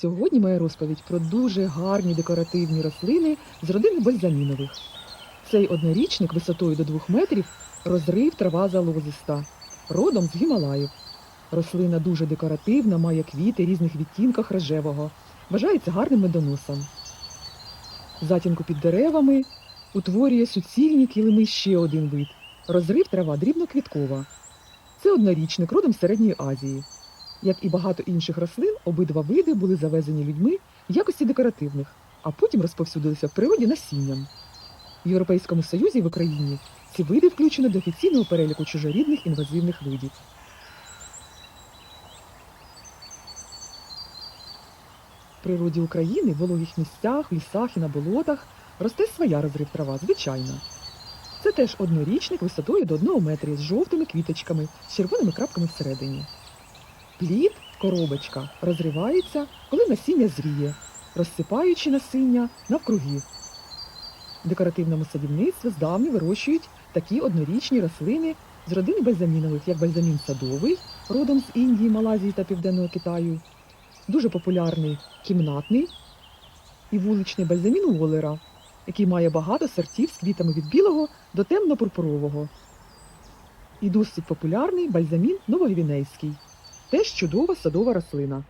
Сьогодні моя розповідь про дуже гарні декоративні рослини з родини бальзамінових. Цей однорічник висотою до 2 метрів розрив трава залозиста, родом з Гімалаїв. Рослина дуже декоративна, має квіти різних відтінках рожевого, вважається гарним медоносом. Затінку під деревами утворює суцільні килими ще один вид. Розрив трава дрібноквіткова. Це однорічник родом з Середньої Азії. Як і багато інших рослин, обидва види були завезені людьми в якості декоративних, а потім розповсюдилися в природі насінням. В Європейському Союзі і в Україні ці види включено до офіційного переліку чужорідних інвазивних видів. В природі України в вологих місцях, в лісах і на болотах росте своя розрив трава, звичайна. Це теж однорічник висотою до 1 метрі з жовтими квіточками, з червоними крапками всередині. Плід, коробочка, розривається, коли насіння зріє, розсипаючи насіння навкруги. В декоративному садівництві здавна вирощують такі однорічні рослини з родини бальзамінових, як бальзамін садовий, родом з Індії, Малайзії та Південного Китаю, дуже популярний кімнатний і вуличний бальзамін Уоллера, який має багато сортів з квітами від білого до темно-пурпурового. І досить популярний бальзамін новогвінейський. Теж чудова садова рослина.